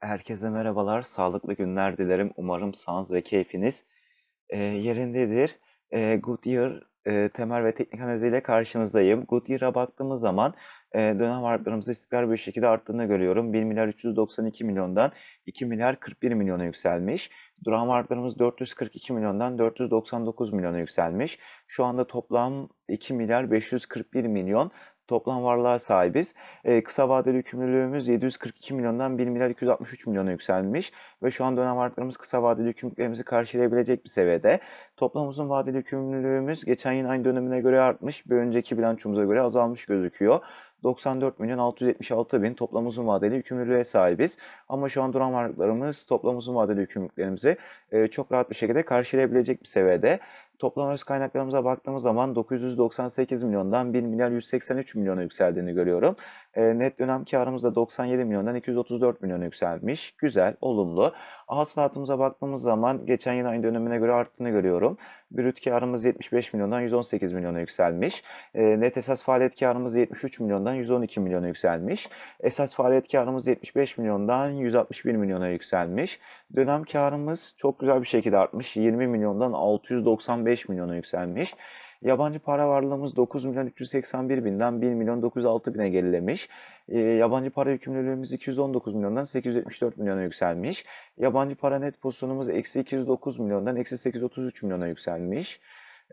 Herkese merhabalar, sağlıklı günler dilerim. Umarım sağlığınız ve keyfiniz e, yerindedir. E, Goodyear e, temel ve teknik analiziyle karşınızdayım. Goodyear'a baktığımız zaman e, dönem varlıklarımızın istikrar bir şekilde arttığını görüyorum. 1 milyar 392 milyondan 2 milyar 41 milyona yükselmiş. Duran varlıklarımız 442 milyondan 499 milyona yükselmiş. Şu anda toplam 2 milyar 541 milyon toplam varlığa sahibiz. E, kısa vadeli yükümlülüğümüz 742 milyondan 1 milyar 263 milyona yükselmiş ve şu an dönem varlıklarımız kısa vadeli yükümlülüklerimizi karşılayabilecek bir seviyede. Toplam uzun vadeli yükümlülüğümüz geçen yıl aynı dönemine göre artmış, bir önceki bilançomuza göre azalmış gözüküyor. 94 milyon 676 bin toplam uzun vadeli yükümlülüğe sahibiz. Ama şu an duran varlıklarımız toplam uzun vadeli yükümlülüklerimizi e, çok rahat bir şekilde karşılayabilecek bir seviyede. Toplam öz kaynaklarımıza baktığımız zaman 998 milyondan 1 milyar 183 milyona yükseldiğini görüyorum. E, net dönem karımız da 97 milyondan 234 milyona yükselmiş. Güzel, olumlu. Hasılatımıza baktığımız zaman geçen yıl aynı dönemine göre arttığını görüyorum. Brüt karımız 75 milyondan 118 milyona yükselmiş. E, net esas faaliyet karımız 73 milyondan 112 milyona yükselmiş. Esas faaliyet karımız 75 milyondan 161 milyona yükselmiş. Dönem karımız çok güzel bir şekilde artmış. 20 milyondan 695 milyona yükselmiş. Yabancı para varlığımız 9 milyon 381 binden 1 milyon 906 bine gerilemiş. E, yabancı para yükümlülüğümüz 219 milyondan 874 milyona yükselmiş. Yabancı para net pozisyonumuz eksi 209 milyondan eksi 833 milyona yükselmiş.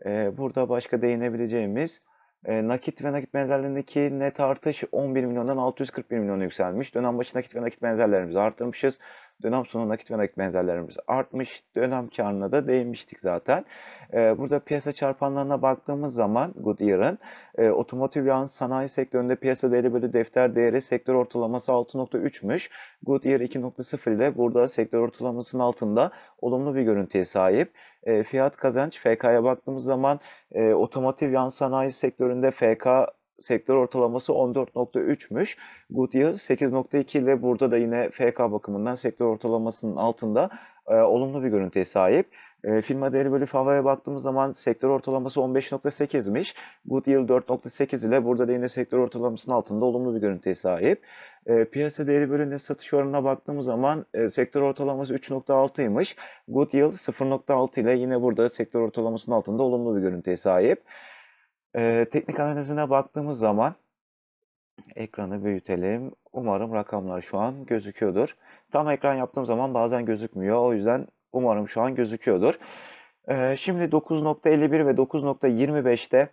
E, burada başka değinebileceğimiz e, nakit ve nakit benzerlerindeki net artış 11 milyondan 641 milyona yükselmiş. Dönem başı nakit ve nakit benzerlerimizi arttırmışız. Dönem sonu nakit ve nakit benzerlerimiz artmış. Dönem karına da değinmiştik zaten. Ee, burada piyasa çarpanlarına baktığımız zaman Goodyear'ın e, otomotiv yağın sanayi sektöründe piyasa değeri bölü defter değeri sektör ortalaması 6.3'müş. Goodyear 2.0 ile burada sektör ortalamasının altında olumlu bir görüntüye sahip. E, fiyat kazanç FK'ya baktığımız zaman e, otomotiv yan sanayi sektöründe FK sektör ortalaması 14.3'müş. Goodyear 8.2 ile burada da yine FK bakımından sektör ortalamasının altında e, olumlu bir görüntüye sahip. E, firma değeri bölü FAVA'ya baktığımız zaman sektör ortalaması 15.8'miş. Goodyear 4.8 ile burada da yine sektör ortalamasının altında olumlu bir görüntüye sahip. E, piyasa değeri bölü net satış oranına baktığımız zaman e, sektör ortalaması 3.6'ymış. Goodyear 0.6 ile yine burada sektör ortalamasının altında olumlu bir görüntüye sahip. E, teknik analizine baktığımız zaman ekranı büyütelim. Umarım rakamlar şu an gözüküyordur. Tam ekran yaptığım zaman bazen gözükmüyor. O yüzden umarım şu an gözüküyordur. E, şimdi 9.51 ve 9.25'te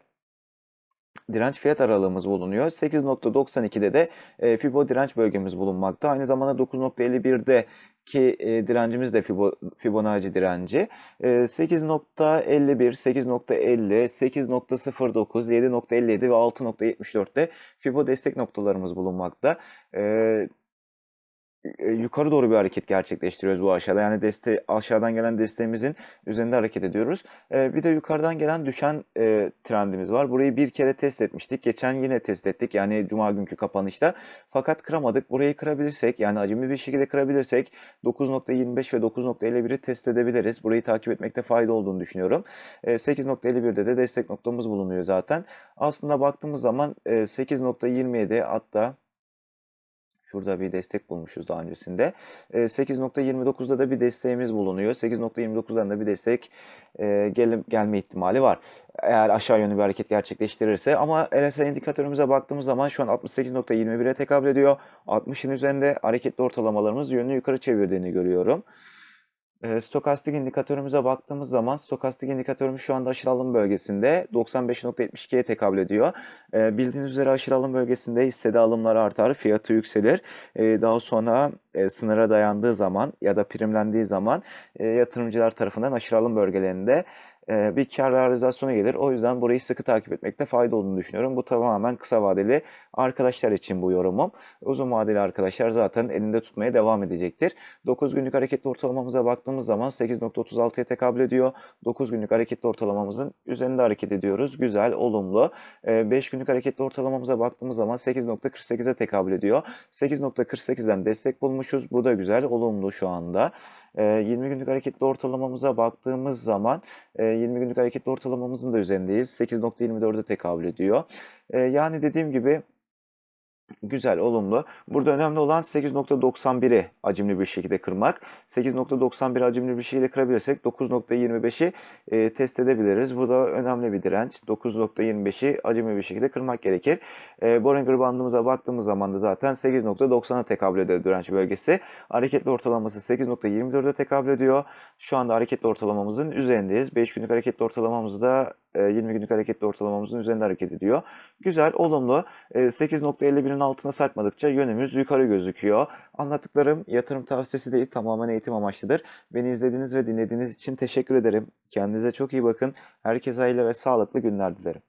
direnç fiyat aralığımız bulunuyor. 8.92'de de e, Fibo direnç bölgemiz bulunmakta. Aynı zamanda 9.51'de ki e, direncimiz de Fibo, Fibonacci direnci. E, 8.51, 8.50, 8.09, 7.57 ve 6.74'te Fibo destek noktalarımız bulunmakta. E, yukarı doğru bir hareket gerçekleştiriyoruz bu aşağıda. Yani deste aşağıdan gelen desteğimizin üzerinde hareket ediyoruz. E, bir de yukarıdan gelen düşen e, trendimiz var. Burayı bir kere test etmiştik. Geçen yine test ettik. Yani cuma günkü kapanışta. Fakat kıramadık. Burayı kırabilirsek yani acemi bir şekilde kırabilirsek 9.25 ve 9.51'i test edebiliriz. Burayı takip etmekte fayda olduğunu düşünüyorum. E, 8.51'de de destek noktamız bulunuyor zaten. Aslında baktığımız zaman e, 8.27 hatta Şurada bir destek bulmuşuz daha öncesinde. 8.29'da da bir desteğimiz bulunuyor. 8.29'dan da bir destek e, gel gelme ihtimali var. Eğer aşağı yönlü bir hareket gerçekleştirirse. Ama LSI indikatörümüze baktığımız zaman şu an 68.21'e tekabül ediyor. 60'ın üzerinde hareketli ortalamalarımız yönünü yukarı çevirdiğini görüyorum. E, stokastik indikatörümüze baktığımız zaman stokastik indikatörümüz şu anda aşırı alım bölgesinde 95.72'ye tekabül ediyor. E, bildiğiniz üzere aşırı alım bölgesinde hissede alımlar artar, fiyatı yükselir. E, daha sonra e, sınıra dayandığı zaman ya da primlendiği zaman e, yatırımcılar tarafından aşırı alım bölgelerinde bir kar realizasyonu gelir. O yüzden burayı sıkı takip etmekte fayda olduğunu düşünüyorum. Bu tamamen kısa vadeli arkadaşlar için bu yorumum. Uzun vadeli arkadaşlar zaten elinde tutmaya devam edecektir. 9 günlük hareketli ortalamamıza baktığımız zaman 8.36'ya tekabül ediyor. 9 günlük hareketli ortalamamızın üzerinde hareket ediyoruz. Güzel, olumlu. 5 günlük hareketli ortalamamıza baktığımız zaman 8.48'e tekabül ediyor. 8.48'den destek bulmuşuz. Bu da güzel, olumlu şu anda. 20 günlük hareketli ortalamamıza baktığımız zaman 20 günlük hareketli ortalamamızın da üzerindeyiz. 8.24'e tekabül ediyor. Yani dediğim gibi Güzel, olumlu. Burada önemli olan 8.91'i hacimli bir şekilde kırmak. 8.91'i hacimli bir şekilde kırabilirsek 9.25'i e, test edebiliriz. Bu da önemli bir direnç. 9.25'i hacimli bir şekilde kırmak gerekir. E, Bollinger bandımıza baktığımız zaman da zaten 8.90'a tekabül ediyor direnç bölgesi. Hareketli ortalaması 8.24'e tekabül ediyor. Şu anda hareketli ortalamamızın üzerindeyiz. 5 günlük hareketli ortalamamız da e, 20 günlük hareketli ortalamamızın üzerinde hareket ediyor. Güzel, olumlu. E, 8.51'in altına sarkmadıkça yönümüz yukarı gözüküyor. Anlattıklarım yatırım tavsiyesi değil, tamamen eğitim amaçlıdır. Beni izlediğiniz ve dinlediğiniz için teşekkür ederim. Kendinize çok iyi bakın. Herkese hayırlı ve sağlıklı günler dilerim.